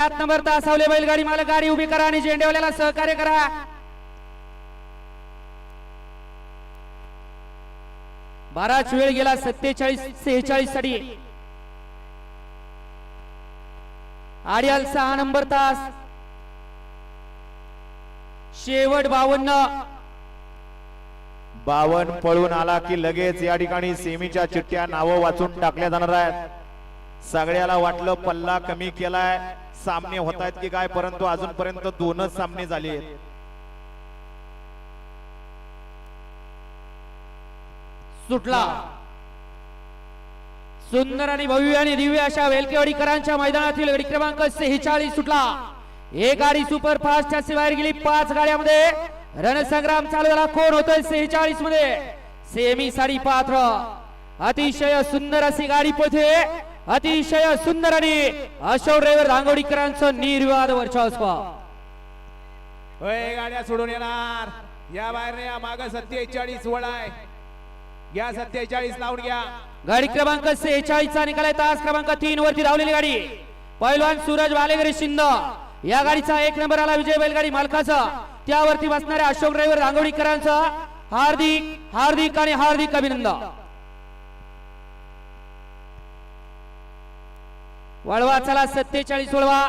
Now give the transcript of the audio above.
सात नंबर तासावले बैलगाडी मला गाडी उभी करा आणि झेंडेवाल्याला सहकार्य करा. बाराच वेळ गेला सत्तेचाळीस सेहेचाळीससाठी. आर्याल सहा नंबर तास. शेवट बावन्न. बावन पळून आला की लगेच या ठिकाणी सेमीच्या चिठ्ठ्या नावं वाचून टाकल्या जाणार आहेत. सगळ्याला वाटलं पल्ला कमी केलाय. सामने होत आहेत की काय परंतु अजूनपर्यंत दोनच सामने झाले आहेत. सुटला. सुंदर आणि भव्य आणि दिव्य अशा वेलकेवाडीकरांच्या मैदानातील गडी क्रमांक सेहेचाळीस सुटला. एक गाडी सुपर फास्टच्या शिवाय गेली पाच गाड्यामध्ये. रणसंग्राम चालू झाला कोण होतोय सेहेचाळीसमध्ये सेमी साडी पात्र. अतिशय सुंदर अशी गाडी पोथे अतिशय सुंदर आणि अशोक ड्रायव्हर धांगोडीकरांचं निर्विवाद वर्चस्व. होय गाड्या सोडून येणार. या बाहेर या माग सत्तेचाळीस वळाय घ्या सत्तेचाळीस लावून घ्या. गाडी क्रमांक सेहेचाळीस चा निकाल आहे तास क्रमांक तीन वरती धावलेली गाडी. पैलवान सूरज वालेगरी शिंद. या गाडीचा एक नंबर आला विजय बैलगाडी मालकाचा. त्यावरती बसणाऱ्या अशोक ड्रायव्हर रांगोळीकरांचा हार्दिक हार्दिक आणि हार्दिक अभिनंदन. वळवा चला सत्तेचाळीस वळवा.